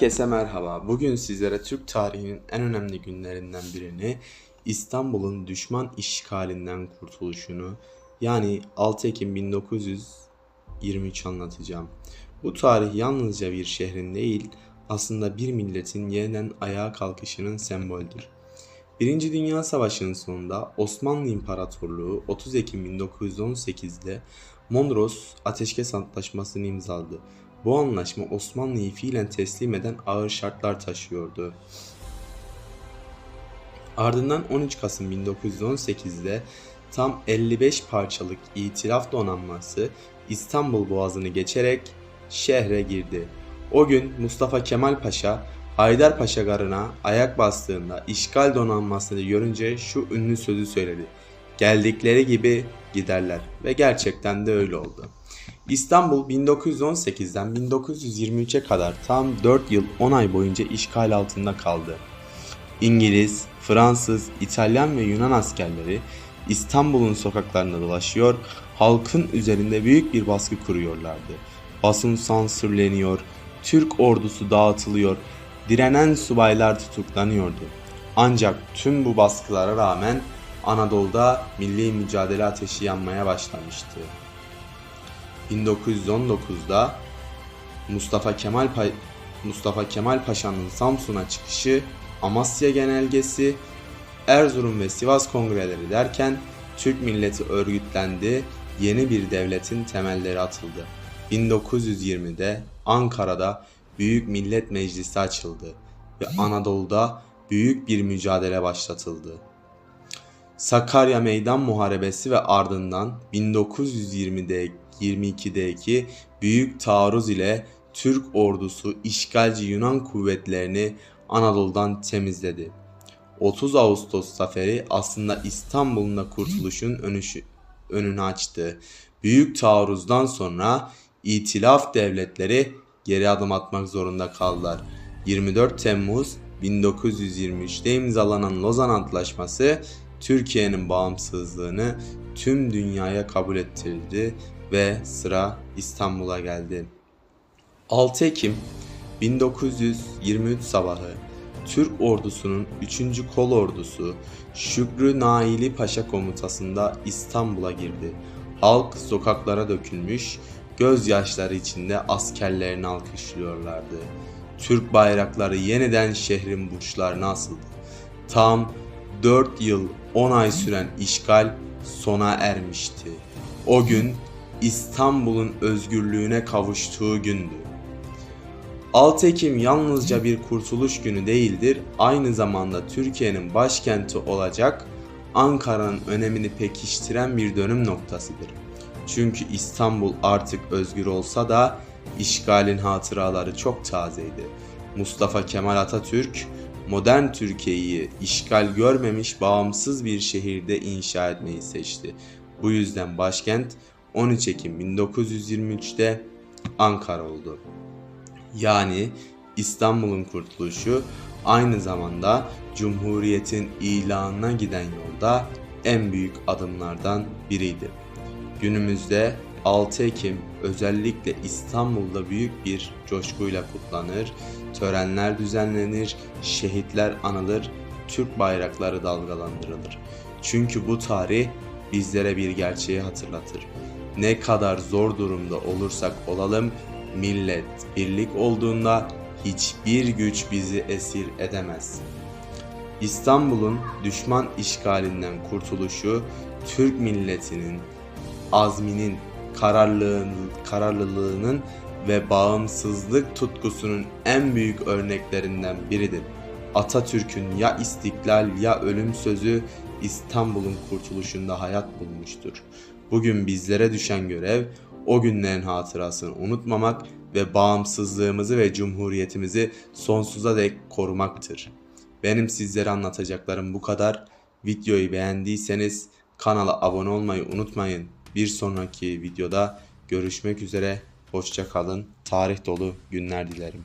Herkese merhaba. Bugün sizlere Türk tarihinin en önemli günlerinden birini İstanbul'un düşman işgalinden kurtuluşunu yani 6 Ekim 1923 anlatacağım. Bu tarih yalnızca bir şehrin değil aslında bir milletin yeniden ayağa kalkışının sembolüdür. Birinci Dünya Savaşı'nın sonunda Osmanlı İmparatorluğu 30 Ekim 1918'de Mondros Ateşkes Antlaşması'nı imzaladı. Bu anlaşma Osmanlı'yı fiilen teslim eden ağır şartlar taşıyordu. Ardından 13 Kasım 1918'de tam 55 parçalık İtilaf donanması İstanbul Boğazı'nı geçerek şehre girdi. O gün Mustafa Kemal Paşa Haydarpaşa Garı'na ayak bastığında işgal donanmasını görünce şu ünlü sözü söyledi. Geldikleri gibi giderler ve gerçekten de öyle oldu. İstanbul 1918'den 1923'e kadar tam 4 yıl 10 ay boyunca işgal altında kaldı. İngiliz, Fransız, İtalyan ve Yunan askerleri İstanbul'un sokaklarında dolaşıyor, halkın üzerinde büyük bir baskı kuruyorlardı. Basın sansürleniyor, Türk ordusu dağıtılıyor, direnen subaylar tutuklanıyordu. Ancak tüm bu baskılara rağmen Anadolu'da milli mücadele ateşi yanmaya başlamıştı. 1919'da Mustafa Kemal Pa- Mustafa Kemal Paşa'nın Samsun'a çıkışı, Amasya Genelgesi, Erzurum ve Sivas kongreleri derken Türk milleti örgütlendi, yeni bir devletin temelleri atıldı. 1920'de Ankara'da Büyük Millet Meclisi açıldı ve Anadolu'da büyük bir mücadele başlatıldı. Sakarya Meydan Muharebesi ve ardından 1920'de 22'deki büyük taarruz ile Türk ordusu işgalci Yunan kuvvetlerini Anadolu'dan temizledi. 30 Ağustos zaferi aslında İstanbul'un da kurtuluşun önüşü, önünü açtı. Büyük taarruzdan sonra İtilaf devletleri geri adım atmak zorunda kaldılar. 24 Temmuz 1923'te imzalanan Lozan Antlaşması Türkiye'nin bağımsızlığını tüm dünyaya kabul ettirdi ve sıra İstanbul'a geldi. 6 Ekim 1923 sabahı Türk ordusunun 3. Kol Ordusu Şükrü Naili Paşa komutasında İstanbul'a girdi. Halk sokaklara dökülmüş, gözyaşları içinde askerlerini alkışlıyorlardı. Türk bayrakları yeniden şehrin burçlarına asıldı. Tam 4 yıl 10 ay süren işgal sona ermişti. O gün İstanbul'un özgürlüğüne kavuştuğu gündü. 6 Ekim yalnızca bir kurtuluş günü değildir, aynı zamanda Türkiye'nin başkenti olacak Ankara'nın önemini pekiştiren bir dönüm noktasıdır. Çünkü İstanbul artık özgür olsa da işgalin hatıraları çok tazeydi. Mustafa Kemal Atatürk modern Türkiye'yi işgal görmemiş bağımsız bir şehirde inşa etmeyi seçti. Bu yüzden başkent 13 Ekim 1923'te Ankara oldu. Yani İstanbul'un kurtuluşu aynı zamanda Cumhuriyet'in ilanına giden yolda en büyük adımlardan biriydi. Günümüzde 6 Ekim özellikle İstanbul'da büyük bir coşkuyla kutlanır, törenler düzenlenir, şehitler anılır, Türk bayrakları dalgalandırılır. Çünkü bu tarih bizlere bir gerçeği hatırlatır. Ne kadar zor durumda olursak olalım, millet birlik olduğunda hiçbir güç bizi esir edemez. İstanbul'un düşman işgalinden kurtuluşu Türk milletinin azminin, kararlılığının, kararlılığının ve bağımsızlık tutkusunun en büyük örneklerinden biridir. Atatürk'ün ya istiklal ya ölüm sözü İstanbul'un kurtuluşunda hayat bulmuştur. Bugün bizlere düşen görev o günlerin hatırasını unutmamak ve bağımsızlığımızı ve cumhuriyetimizi sonsuza dek korumaktır. Benim sizlere anlatacaklarım bu kadar. Videoyu beğendiyseniz kanala abone olmayı unutmayın. Bir sonraki videoda görüşmek üzere. Hoşça kalın. Tarih dolu günler dilerim.